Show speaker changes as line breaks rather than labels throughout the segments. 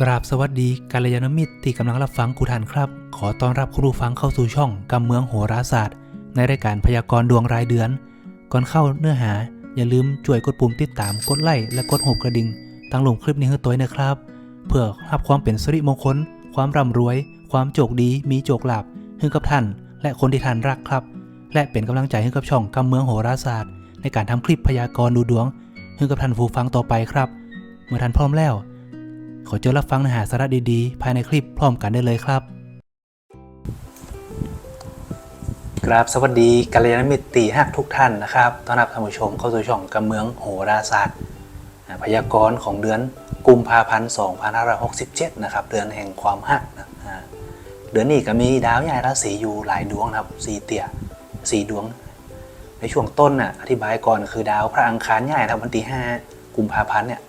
กราบสวัสดีกัลยาณมิตรที่กำลังรับฟังกูทันครับ ขอต้อนรับคุณผู้ฟังเข้าสู่ช่องกำเมืองโหราศาสตร์ ในรายการพยากรณ์ดวงรายเดือน ก่อนเข้าเนื้อหา อย่าลืมช่วยกดปุ่มติดตามกดไลค์และกดหัวกระดิ่งตั้งลงคลิปนี้ให้ตัวนะครับ เพื่อรับความเป็นสิริมงคล ความร่ำรวย ความโชคดีมีโชคลาภให้กับท่าน และคนที่ท่านรักครับ และเป็นกำลังใจให้กับช่องกำเมืองโหราศาสตร์ ในการทำคลิปพยากรณ์ดูดวงให้กับท่านผู้ฟังต่อไปครับ เมื่อท่านพร้อมแล้ว ขอเจอรับฟังเนื้อหาสาระดีๆ ภายในคลิปพร้อมกันได้เลยครับ กราบสวัสดีกัลยาณมิตรตีหักทุกท่านนะครับ ต้อนรับท่านผู้ชมเข้าสู่ช่องกำเมืองโหราศาสตร์ พยากรณ์ของเดือนกุมภาพันธ์2567 นะครับ เดือนแห่งความหักนะเดือนนี้ก็มีดาวใหญ่ราศีอยู่หลายดวงนะครับสี่เตี่ยสี่ดวง ในช่วงต้นน่ะอธิบายก่อนคือดาวพระอังคารใหญ่นะครับวันที่5กุมภาพันธ์เนี่ย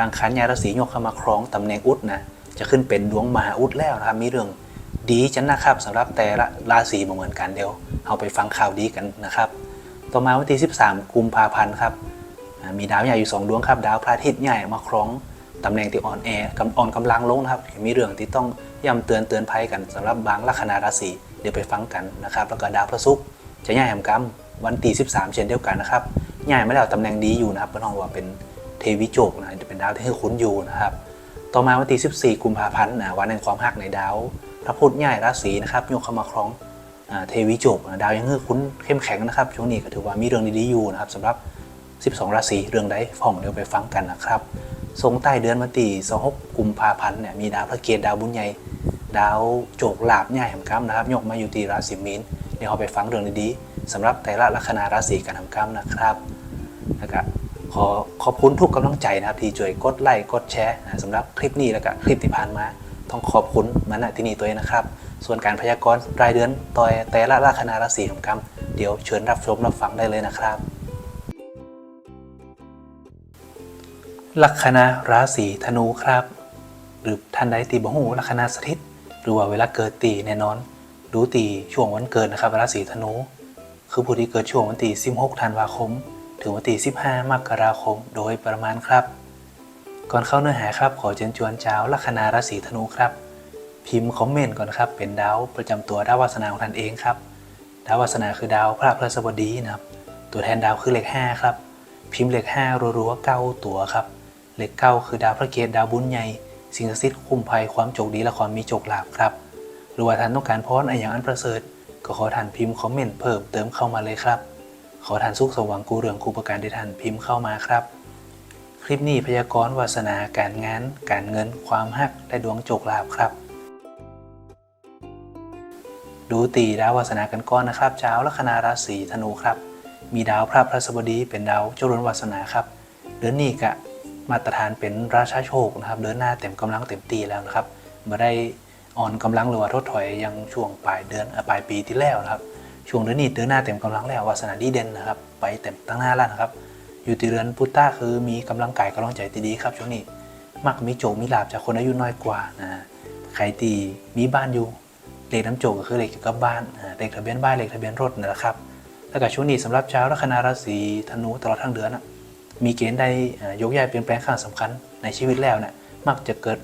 พระอังคายาราศียกเข้ามาครองตำแหน่งอุดนะจะขึ้นเป็นดวงมหาอุดแล้วนะครับมีเรื่องดีจันนะครับสำหรับแต่ละราศีเหมือนกันเดี๋ยวเอาไปฟังข่าวดีกันนะครับ ต่อมาวันที่ 13 กุมภาพันธ์ครับมีดาวใหญ่อยู่ 2 ดวงครับ ดาวพระอาทิตย์ใหญ่มาครองตำแหน่งที่อ่อนแอกำอ่อนกำลังลงนะครับ มีเรื่องที่ต้องย้ำเตือนเตือนภัยกันสำหรับบางลัคนาราศีเดี๋ยวไปฟังกันนะครับ แล้วก็ดาวพระศุกร์จะย้ายแหมกรรมวันที่13 เช่นเดียวกันนะครับย้ายมาแล้วตำแหน่งดีอยู่นะครับเป็นห้องว่าเป็น เทวิโจกนะจะเป็นดาวที่ให้คุ้นอยู่นะครับ ต่อมาวันที่ 14 กุมภาพันธ์นะวันแห่งความหักในดาว พระพุธใหญ่ราศีนะครับยกเข้ามาครองอเทวิโจกนะดาวยังคือคุ้นเข้มแข็งนะครับช่วงนี้ก็ถือว่ามีเรื่องดีๆอยู่นะครับสำหรับ 12 ราศีเรื่องใดฟ้องเดี๋ยวไปฟังกันนะครับทรงใต้เดือนวันที่26 กุมภาพันธ์เนี่ยมีดาวพระเกศดาวบุญใหญ่ดาวโจกลาบใหญ่แห่งกรรมนะครับยกมาอยู่ที่ราศีมีนเดี๋ยวเราไปฟังเรื่องดีๆสำหรับแต่ละลัคนาราศีการทำกรรมนะครับแล้วก็ ขอขอบคุณทุกกำลังใจนะครับที่ช่วยกดไลค์กดแชร์นะสำหรับคลิปนี้แล้วก็คลิปที่ผ่านมาต้องขอบคุณมาณที่นี่ตัวเองนะครับ ส่วนการพยากรณ์รายเดือนต่อยแต่ละลัคนาราศีของกรรมเดี๋ยวเชิญรับชมรับฟังได้เลยนะครับ ลัคนาราศีธนูครับ หรือท่านใดตีบ่หูลัคนาสถิต หรือว่าเวลาเกิดตีแน่นอนดูตีช่วงวันเกิดนะครับราศีธนู คือผู้ที่เกิดช่วงวันที่16ธันวาคม ถึงวันที่15มกราคมโดยประมาณครับ ก่อนเข้าเนื้อหาครับขอเชิญชวนเจ้าลัคนาราศีธนูครับ พิมพ์คอมเมนต์ก่อนครับ เป็นดาวประจำตัวดาววาสนาของท่านเองครับ ดาววาสนาคือดาวพระพฤหัสบดีนะครับ ตัวแทนดาวคือเลข5ครับ พิมพ์เลข5รัวๆเก้าตัวครับ เลขเก้าคือดาวพระเกศดาวบุญใหญ่สิ่งศักดิ์สิทธิ์คุ้มภัยความโชคดีและความมีโชคลาภครับหรือว่าท่านต้องการพรอะไรอย่างอันประเสริฐ ก็ขอท่านพิมพ์คอมเมนต์เพิ่มเติมเข้ามาเลยครับ ขอท่านสุขสว่างกูเรื่องกูประการที่ท่านพิมพ์เข้ามาครับ คลิปนี้พยากรณ์วาสนาการงาน การเงิน ความฮักและดวงโชคลาภครับ ดูตีดาววาสนากันก่อนนะครับเจ้าลัคนาราศีธนูครับ มีดาวพระพฤหัสบดีเป็นดาวเจ้ารุนวาสนาครับ เดือนนี้ก็มาตรฐานเป็นราชาโชคนะครับ เดินหน้าเต็มกำลังเต็มตีแล้วนะครับมาได้อ่อนกำลังหรือว่าทดถอยยังช่วงปลายเดือนอปลายปีที่แล้วนะครับ ช่วงเดือนนี้เดินหน้าเต็มกำลังแล้ววาสนาดีเด่นนะครับ ไปเต็มตั้งหน้าแล้วนะครับ อยู่ที่เรือนพุทธะคือมีกำลังกายกำลังใจดีครับ ช่วงนี้มักมีโจมีลาบจากคนอายุน้อยกว่านะใครตีมีบ้านอยู่เลขน้ำโจกก็คือเลขเกี่ยวกับบ้านเลขทะเบียนบ้านเลขทะเบียนรถนั่แหละครับแล้วก็ช่วงนี้สำหรับชาวลัคนาราศีธนูตลอดทั้งเดือนนะมีเกณฑ์ใดอ่ายกย้ายเปลี่ยนแปลงครั้งสำคัญในชีวิตแล้วเนี่ยมักจะเกิด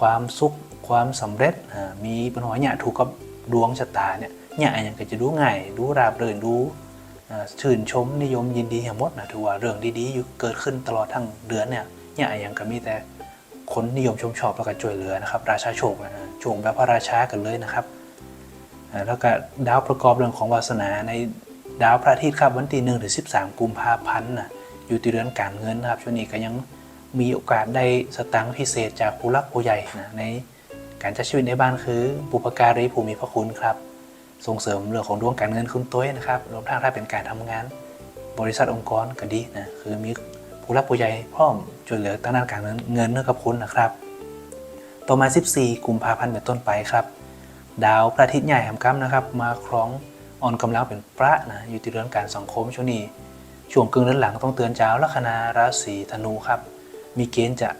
ความสุขความสำเร็จมีปัญหาเนี่ยถูกกับดวงชะตาเนี่ย เนี่ยอย่างก็จะดูง่ายดูราบรื่นดูชื่นชมนิยมยินดีอย่างหมดนะถือว่าเรื่องดีๆอยู่เกิดขึ้นตลอดทั้งเดือนเนี่ยเนี่ยอย่างก็มีแต่คนนิยมชมชอบแล้วก็ช่วยเหลือนะครับ ราชาโชคนะช่วงแบบพระราชากันเลยนะครับแล้วก็ดาวประกอบเรื่องของวาสนาในดาวพระอาทิตย์ครับวันที่หนึ่งถึงสิบสามกุมภาพันธ์นะอยู่ที่เรือนการเงินนะครับช่วงนี้ก็ยังมีโอกาสได้สตังค์พิเศษจากผู้รักผู้ใหญ่นะในการใช้ชีวิตในบ้านคือบุปการีผู้มีพระคุณครับ ส่งเสริมเรื่องของดวงการเงินคุณต้วนะครับรวมทั้งถ้าเป็นการทำงาน บริษัทองค์กรก็ดีนะคือมีผู้รักผู้ใหญ่พร้อมช่วยเหลือตั้งด้านการเงินเงินเนื่อกับคุณนะครับ ต่อมา 14 กุมภาพันธ์เป็นต้นไปครับ ดาวพระอาทิตย์ใหญ่แห่งกรรมนะครับ มาครองอ่อนกำลังเป็นพระนะอยู่ที่เรื่อนการสังคมช่วงนี้ช่วงกึ่งเดือนหลังต้องเตือนเจ้าลัคนาราศีธนูครับ มีเกณฑ์จะ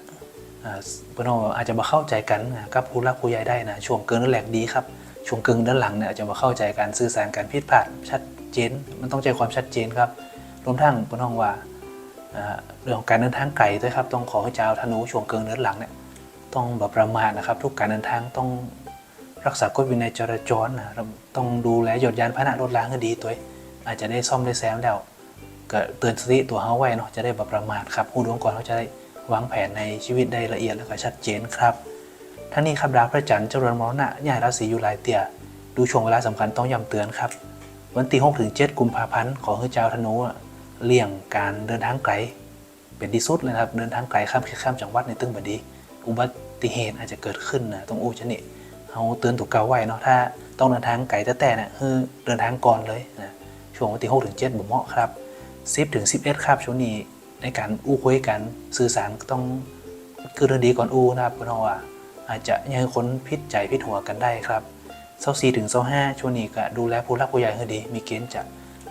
อาเพื่อนอาจจะมาเข้าใจกันนะกับผู้รักผู้ใหญ่ได้นะช่วงกึ่งเดือนแรกดีครับ ช่วงกึ่งดือนหลังเนี่ยจะมาเข้าใจการสื่อสารการผิดพลาดชัดเจน มันต้องใจความชัดเจนครับรวมทั้งเพื่อนว่าเรื่องของการเดินทางไกลด้วยครับต้องขอให้เจ้าธนูช่วงกึ่งเดือนหลังเนี่ยต้องแบบประมาทนะครับทุกการเดินทางต้องรักษากฎวินัยจราจรนะรต้องดูแลหยดยานพาหนะรถล้างให้ดีตัวองอาจจะได้ซ่อมได้แซมแล้วก็เตือนสติตัวเขาไว้เนาะจะได้แบบประมาทครับผู้ดวงก่อนเขาจะได้วางแผนในชีวิตได้ละเอียดและก็ชัดเจนครับ ทั้งนี้ครับดาวพระจันทร์เจริญมรณะย้ายราศีอยู่หลายเตี่ยดูช่วงเวลาสำคัญต้องย้ำเตือนครับ วันที่6ถึง7กุมภาพันธ์ขอให้เจ้าธนูเลี่ยงการเดินทางไกล เป็นที่สุดเลยครับเดินทางไกลข้ามข้ามจังหวัดในตึงบดีอุบัติเหตุอาจจะเกิดขึ้นนะตรงอู้ชนิเขาเตือนถูกเกาไว้เนาะถ้าต้องเดินทางไกลแต่แต่เนี่ยคือเดินทางก่อนเลยนะช่วงวันที่6ถึง7บ่เหมาะครับ10ถึง11ครับช่วงนี้ในการอู้คุยกันสื่อสารต้องคือเรื่องดีก่อนอู้นะครับเพราะว่า อาจจะยังให้นพิษใจพิษหัวกันได้ครับเศร้าซีถึงเศร้าห้าช่วงนี้ก็ดูแลผู้รักผู้ใหญ่ให้ดี มีเกณฑ์จะ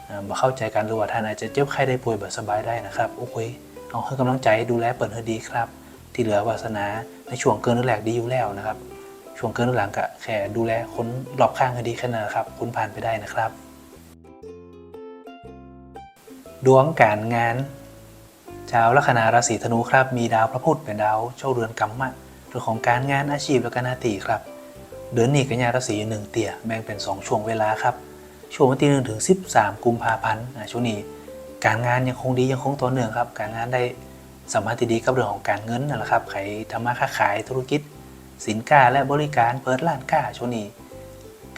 เอ่อบ่เข้าใจกันหรือว่าท่านอาจจะเจ็บไข้ได้ป่วยแบบสบายได้นะครับโอ้ยเอาให้กำลังใจดูแลเปิดให้ดีครับ ที่เหลือวาสนาในช่วงเกินหรือแหลกดีอยู่แล้วนะครับช่วงเกินหรือหลังก็แค่ดูแลคนรอบข้างให้ดีแค่นั้นครับคุณผ่านไปได้นะครับ ดวงการงานชาวลัคนาราศีธนูครับมีดาวพระพุธเป็นดาวเจ้าเรือนกรรมะเรื่องของการงานอาชีพและการหน้าที่ครับ เดือนนี้กันยาราศีหนึ่งเตี่ยแบ่งเป็น 2 ช่วงเวลาครับช่วงวันที่หนึ่งถึง13กุมภาพันธ์ช่วงนี้การงานยังคงดียังคงต่อเนื่องครับ การงานได้สัมพันธ์ที่ดีกับเรื่องของการเงินนั่นแหละครับใครทำมาค้าขายธุรกิจ สินค้าและบริการเปิดร้านค้าช่วงนี้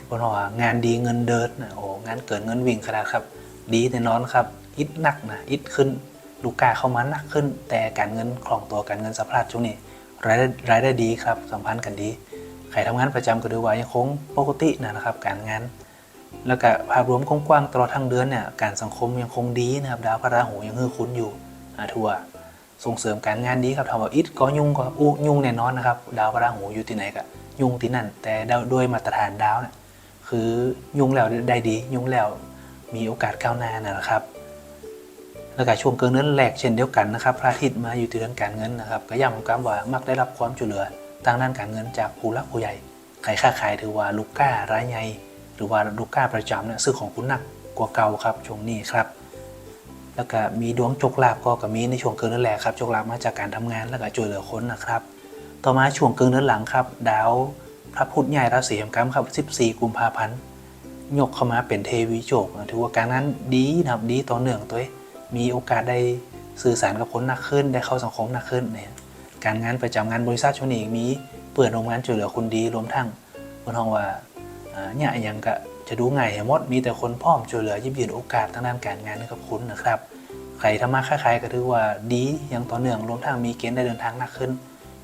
เพราะว่างานดีเงินเดินนะโอ้งานเกิดเงินวิ่งขนาดครับ ดีแน่นอนครับอิดหนักนะอิดขึ้น ลูกค้าเข้ามาหนักขึ้น แต่การเงินคล่องตัวการเงินสะพัดช่วงนี้ รายได้รายได้ดีครับสัมพันธ์กันดีใครทำงานประจำก็ดูว่ายังคงปกตินะครับ การงาน แล้วก็ภาพรวมกว้างๆตลอดทั้งเดือนเนี่ยการสังคมยังคงดีนะครับ ดาวพระราหูยังฮือคุ้นอยู่อทัวส่งเสริมการงานดีครับทำว่าอิดก็ยุ่งก็อู้ยุ่งแน่นอนนะครับ ดาวพระราหูอยู่ที่ไหนก็ยุ่งที่นั่น แต่ด้วยมาตรฐานดาวเนี่ยคือยุ่งแล้วได้ดี ยุ่งแล้วมีโอกาสก้าวหน้านะครับ แล้วก็ช่วงเกินเนื้อแหลกเช่นเดียวกันนะครับพระอาทิตย์มาอยู่ที่เรื่องการเงินนะครับก็ย้ำกับว่ามักได้รับความช่วยเหลือทางด้านการเงินจากผู้รักผู้ใหญ่ใครค้าขายถือว่าลูกค้ารายใหญ่หรือว่าลูกค้าประจำเนี่ยซื้อของคุณหนักกว่าเก่าครับช่วงนี้ครับแล้วก็มีดวงโชคลาภก็ก็มีในช่วงเกินเนื้อแหลกครับโชคลาภมาจากการทำงานแล้วก็ช่วยเหลือคนนะครับ ต่อมาช่วงเกินเนื้อหลังครับ ดาวพระพุธใหญ่ราศีแห่งกรรมครับ 14 กุมภาพันธ์ยกเข้ามาเป็นเทวีโจกนะถือว่าการนั้นดีนะครับดีต่อเนื่องตัวเอง มีโอกาสได้สื่อสารกับคนหนักขึ้น ได้เข้าสังคมหนักขึ้นเนี่ยการงานประจำงานบริษัทชนี้มีเปิดโรงงานช่วยเหลือคนดีรวมทั้งคนห้องว่าเนี่ยยังก็จะดูง่ายหมดมีแต่คนพร้อมช่วยเหลือยิบยืนโอกาสทางด้านการงานให้กับคุณนะครับใครทำมาค้าขายก็ถือว่าดีอย่างต่อเนื่องรวมทั้งมีเกณฑ์ได้เดินทางหนักขึ้น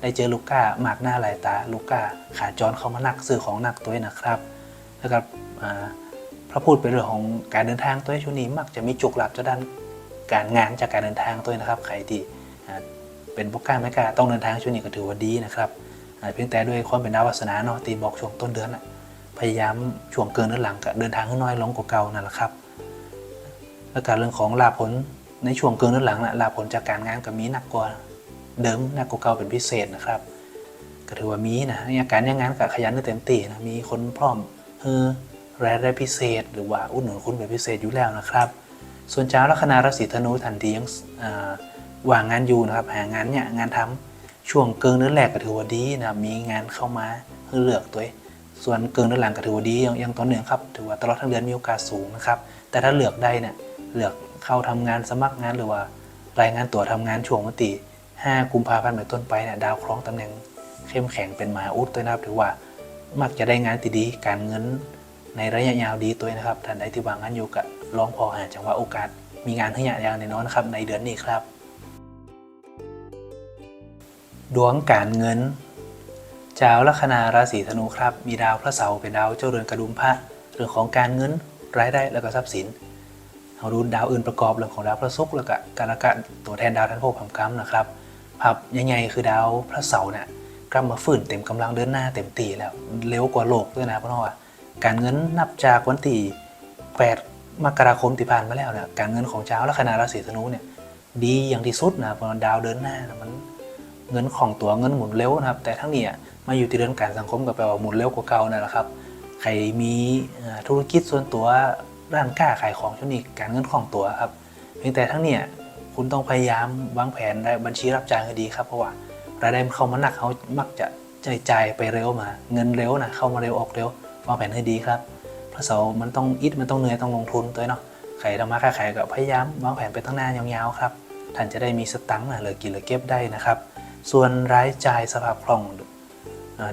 ได้เจอลูกค้ามากหน้าหลายตา ลูกค้าขาจรเข้ามาหนักซื้อของหนักตัวนะครับ แล้วก็พระพูดเป็นเรื่องของการเดินทางตัวช่วงนี้มักจะมีจุกหลับจะด้าน การงานจากการเดินทางตัวนะครับ ใครที่เป็นพวกกล้าไม่กล้าต้องเดินทางช่วงนี้ก็ถือว่าดีนะครับเพียงแต่ด้วยความเป็นดาววาสนาเนาะตีบอกช่วงต้นเดือนนะพยายามช่วงเกินเดือนหลังก็เดินทางให้น้อยลงกว่าเก่านั่นแหละครับแล้วการเรื่องของลาผลในช่วงเกินเดือนหลังน่ะลาผลจากการงานก็มีหนักกว่าเดิมหนักกว่าเก่าเป็นพิเศษนะครับก็ถือว่ามีนะอาการยังงานกับขยันได้เต็มที่นะมีคนพร้อมเออรายได้พิเศษ หรือว่าอุดหนุนคุณเป็นพิเศษอยู่แล้วนะครับ ส่วนเจ้าลัคนาราศีธนูทันทียังว่างงานอยู่นะครับหางานเนี่ยงานทำช่วงเกินเนื้อแรกก็ถือว่าดีนะครับมีงานเข้ามาให้เลือกตัวเองส่วนเกินเนื้อหลังก็ถือว่าดียังยังต่อเนื่องครับถือว่าตลอดทั้งเดือนมีโอกาสสูงนะครับแต่ถ้าเลือกได้เนี่ยเลือกเข้าทำงานสมัครงานหรือว่ารายงานตัวทำงานช่วงวันที่5กุมภาพันธ์เป็นต้นไปเนี่ยดาวคล้องตำแหน่งเข้มแข็งเป็นมหาอุดตัวนะครับถือว่ามักจะได้งานที่ดีการเงินในระยะยาวดีตัวนะครับท่านใดที่วางงานอยู่กับ ลองพอหาจังหว่าโอกาส มีงานให้ยาวแน่นอนนะครับ ในเดือนนี้ครับ ดวงการเงินชาวลัคนาราศีธนูครับ มีดาวพระเสาร์เป็นดาวเจ้าเรือนกระดุมพระเรื่องของการเงินรายได้แล้วก็ทรัพย์สินเราดูดาวอื่นประกอบเรื่องของดาวพระศุกร์แล้วก็การละกะตัวแทนดาวทั้งหกพันกรัมนะครับภาพใหญ่ๆคือดาวพระเสาร์เนี่ยกลับมาฟื้นเต็มกำลังเดินหน้าเต็มตีแล้วเร็วกว่าโลกด้วยนะเพราะว่าการเงินนับจากวันที่8 มกราคมที่ผ่านมาแล้วเนี่ยการเงินของเจ้าและคณะราศีธนูเนี่ยดีอย่างที่สุดนะเพราะดาวเดินหน้านะมันเงินของตัวเงินหมุนเร็วนะครับ แต่ทั้งนี้อะมาอยู่ที่เรื่องการสังคมก็แปลว่าหมุนเร็วกว่าเก่านะครับใครมีธุรกิจส่วนตัวร้านค้าขายของช่วงนี้การเงินของตัวครับเพียงแต่ทั้งเนี้คุณต้องพยายามวางแผนได้บัญชีรับจ่ายให้ดีครับเพราะว่ารายได้มันเข้ามาหนักเขามักจะใจจ่ายไปเร็วมา เงินเร็วนะเข้ามาเร็วออกเร็ววางแผนให้ดีครับ พราะเสามันต้องอิดมันต้องเหนื่อยต้องลงทุนตัวเนาะใครทำมาค้าขายก็พยายามวางแผนไปตั้งหน้ายาวๆครับท่านจะได้มีสตังค์เหลือกินเหลือเก็บได้นะครับ ส่วนรายจ่ายสภาพคล่อง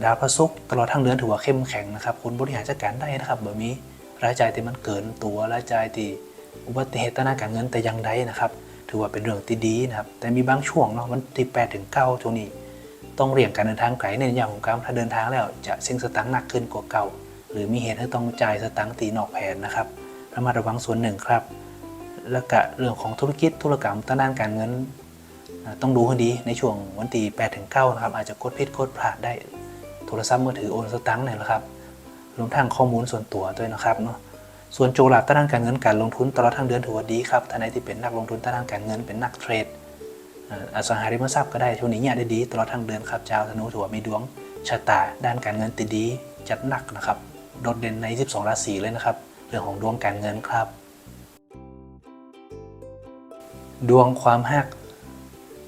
ดาวพระศุกร์ตลอดทั้งเดือนถือว่าเข้มแข็งนะครับคุณบริหารจัดการได้นะครับแบบนี้รายจ่ายที่มันเกินตัวรายจ่ายที่อุบัติเหตุทางด้านการเงินแต่ยังใดนะครับถือว่าเป็นเรื่องที่ดีนะครับแต่มีบางช่วงเนาะวันที่8ถึง9ช่วงนี้ ต้องเรียงการเดินทางไกลในอย่างของการถ้าเดินทางแล้วจะเสี่ยงสตังค์หนักขึ้นกว่าเก่า หรือมีเหตุให้ต้องจ่ายสตังค์ตีนอกแผนนะครับระมัดระวังส่วนหนึ่งครับ แล้วก็เรื่องของธุรกิจธุรกรรมทางด้านการเงิน ต้องดูให้ดีในช่วงวันที่8ถึง9นะครับอาจจะกดผิดกดพลาดได้โทรศัพท์มือถือโอนสตังค์เนี่ยนะครับรวมทั้งข้อมูลส่วนตัวด้วยนะครับเนาะส่วนโจหลับด้านการเงินการลงทุนตลอดทั้งเดือนถือว่าดีครับท่านใดที่เป็นนักลงทุนด้านการเงินเป็นนักเทรดอ่าอสังหาริมทรัพย์ก็ได้ช่วงนี้เนี่ยได้ดีตลอดทั้งเดือนครับชาวธนูถือว่ามีดวงชะตาด้านการเงินติดดีจัดหนักนะครับ โดดเด่นใน 12 ราศีเลยนะครับ เรื่องของดวงการเงินครับ ดวงความหัก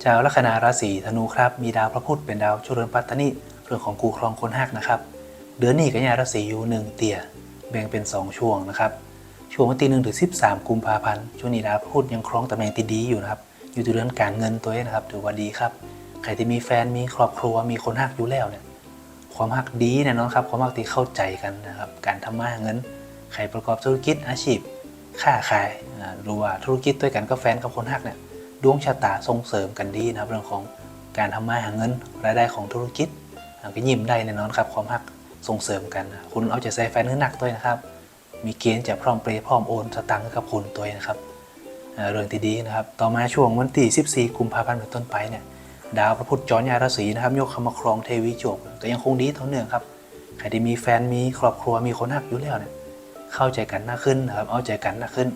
ชาวลัคนาราศีธนูครับ มีดาวพระพุธเป็นดาวจุลปัตตนิเรื่องของกูครองคนหักนะครับ เดือนนี้กันยาราศีอยู่หนึ่งเตี่ยแบ่งเป็น 2 ช่วงนะครับ ช่วงวันที่หนึ่งถึงสิบสามกุมภาพันธ์ช่วงนี้ดาวพระพุธยังครองตำแหน่งที่ดีอยู่นะครับ อยู่ที่เรื่องการเงินตัวเองนะครับถือว่าดีครับใครที่มีแฟนมีครอบครัวมีคนหักอยู่แล้วเนี่ย ความหักดีแน่นอนครับความหักที่เข้าใจกันนะครับการทำมาหาเงินใครประกอบธุรกิจอาชีพค้าขายหรือว่าธุรกิจด้วยกันกับแฟนกับคนหักเนี่ยดวงชะตาส่งเสริมกันดีนะครับเรื่องของการทำมาหาเงินรายได้ของธุรกิจก็ยิ้มได้แน่นอนครับความหักส่งเสริมกัน คุณเอาใจใส่แฟนให้หนักด้วนะครับ มีเกณฑ์จะพร้อมเปรย์พร้อมโอนสตังค์กับคุณตัวนะครับเอ่อเรื่องที่ดีนะครับ ต่อมาช่วงวันที่14 กุมภาพันธ์เป็นต้นไปเนี่ย ดาวพระพุธจรยาราศีนะครับ ยกเข้ามาครองเทวีโจกก็ยังคงดีต่อเนื่องครับใครที่มีแฟนมีครอบครัวมีคนหักอยู่แล้วเนี่ยเข้าใจกันมากขึ้นนะครับเอาใจกันมากขึ้น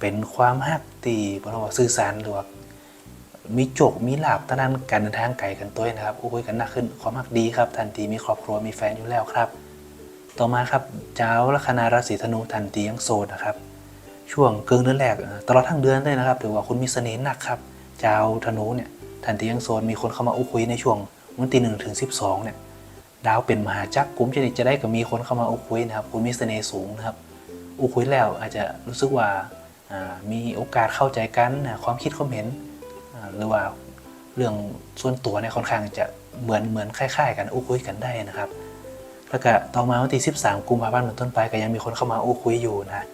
เป็นความหักตีบรว่าสื่อสารหรือว่ามีโจกมีหลาบตอนนั้นการเดินทางไกลกันตัวนะครับโอ้ยกันมากขึ้นความหักดีครับทันทีมีครอบครัวมีแฟนอยู่แล้วครับ ต่อมาครับเจ้าลัคนาราศีธนูทันทียังโสดนะครับช่วงเกินเดือนแรกตลอดทั้งเดือนเลยนะครับถือว่าคุณมีเสน่ห์หนักครับ เจ้าธนูเนี่ย ทันทียังโซนมีคนเข้ามาอุ้คุยในช่วงวันที่หนึ่งถึงสิบสองเนี่ยดาวเป็นมหาจักรกลุ่มชนิดจะได้กับมีคนเข้ามาอุ้คุยนะครับคุณมีเสน่ห์สูงนะครับอุ้คุยแล้วอาจจะรู้สึกว่ามีโอกาสเข้าใจกันนะความคิดความเห็นหรือว่าเรื่องส่วนตัวเนี่ยค่อนข้างจะเหมือนเหมือนคล้าย ๆ กันอุ้คุยกันได้นะครับ แล้วก็ต่อมาวันที่ 13 กุมภาพันธ์เป็นต้นไปก็ยังมีคนเข้ามาอู้คุยอยู่นะ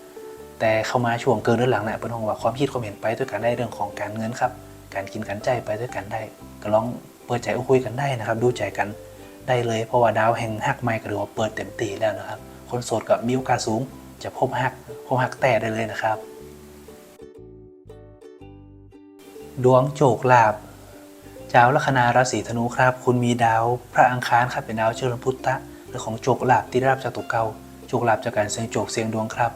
แต่เข้ามาช่วงเกินเดือนหลังเนี่ยเป็นของว่าความคิดความเห็นไปด้วยกันได้เรื่องของการเงินครับ การกินการใจไปด้วยกันได้ก็ลองเปิดใจคุยกันได้นะครับ ดูใจกันได้เลยเพราะว่าดาวแห่งหักไม้ก็ถือว่าเปิดเต็มตีแล้วนะครับ คนโสดก็มีโอกาสสูง จะพบหักพบหักแต่ได้เลยนะครับ ดวงโจกลาบเจ้าลัคนาราศีธนูครับ คุณมีดาวพระอังคารครับเป็นดาวเจริญพุทธะหรือของโจกลาบที่ได้รับจากตัวเก่าโจกลาบจากการเสียงโจกเสียงดวงครับ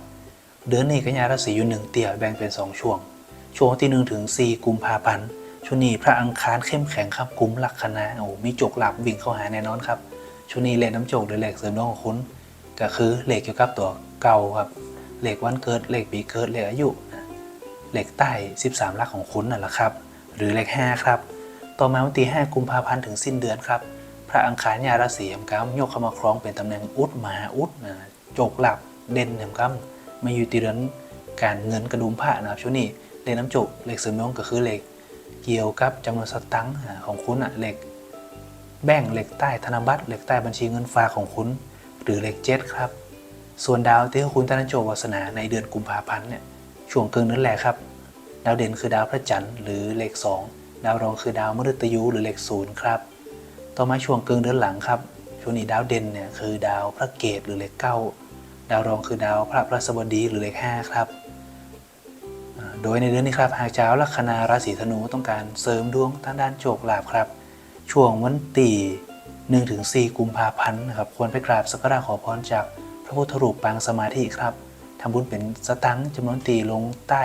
เดือนนี้กันยาราศีอยู่หนึ่งเตี่ยแบ่งเป็น2ช่วง ช่วงที่1ถึง4กุมภาพันธ์ช่วงนี้พระอังคารเข้มแข็งครับกุมลักคนาโอ้มีโจกลาบวิ่งเข้าหาแน่นอนครับช่วงนี้เลขน้ำโจกหรือเลขเสริมดวงของคุณก็คือเลขเกี่ยวกับตัวเก่าครับเลขวันเกิดเลขปีเกิดเลขอายุนะเลขใต้ 13ลักของคุณนั่นแหละครับ หรือเลข5ครับ ต่อมาวันที่5กุมภาพันธ์ถึงสิ้นเดือนครับ พระอังคารยาราศีแห่งกัมยกเข้ามาครองเป็นตำแหน่งอุดมหาอุดนะโจกหลับเด่นแห่งกัมมาอยู่ที่เรือนการเงินกระดุมผ้านะครับช่วงนี้ เลขน้ำจกเลขเสริมดวงก็คือเลขเกี่ยวกับจำนวนสตังค์ของคุณอะเลขแบ่งเลขใต้ธนบัตรเลขใต้บัญชีเงินฝากของคุณ หรือเลขเจ็ดครับ ส่วนดาวที่คุณตั้งโจกวาสนาในเดือนกุมภาพันธ์เนี่ยช่วงเกินนั่นแหละครับ ดาวเด่นคือดาวพระจันทร์หรือเลข 2 ดาวรองคือดาวมฤตยูหรือเลขศูนย์ครับต่อมาช่วงเกินเดือนหลังครับช่วงนี้ดาวเด่นเนี่ยคือดาวพระเกตหรือเลขเก้าดาวรองคือดาวพระพฤหัสบดีหรือเลขห้าครับ โดยในเดือนนี้ครับหากเจ้าลัคนาราศีธนูต้องการเสริมดวงทางด้านโชคลาภครับ ช่วงวันที่1ถึง4กุมภาพันธ์นะครับควรไปกราบสักการะขอพรจากพระพุทธรูปปางสมาธิครับทำบุญเป็นสตังค์จำนวนตีลงใต้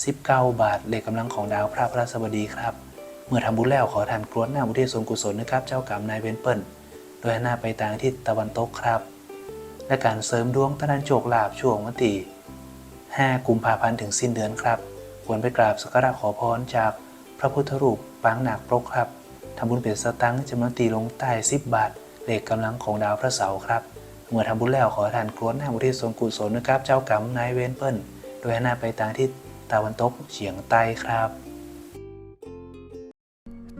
19 บาทเลขกำลังของดาวพระพฤหัสบดีครับ เมื่อทำบุญแล้วขอทานกรวดหน้าอุทิศส่วนกุศลนะครับเจ้ากรรมนายเวรเปิลโดยหนหน้าไปทางทิศตะวันตกครับ และการเสริมดวงทางด้านโชคลาภช่วงวันที่5กุมภาพันธ์ถึงสิ้นเดือนครับ ควรไปกราบสักการะขอพรจากพระพุทธรูปปางหนักปรกครับทำบุญเป็นสตังค์จำนวนตีลงใต้10บบาทเลขกำลังของดาวพระเสาร์ครับ เมื่อทำบุญแล้วขอทานกรวดหน้าบุทิศส่วนกุศลนะครับ เจ้ากรรมนายเวรเปิ้ลโดยหน้าไปทางทิศตะวันตกเฉียงใต้ครับ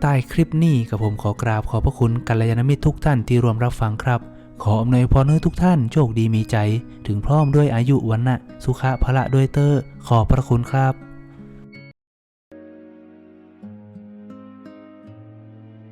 ใต้คลิปนี้กับผมขอกราบขอพระคุณกัลยาณมิตรทุกท่านที่ร่วมรับฟังครับ ขออำนวยพรให้ทุกท่านโชคดีมีใจ ถึงพร้อมด้วยอายุวันนะสุขะพละด้วยเตอร์ขอพระคุณครับ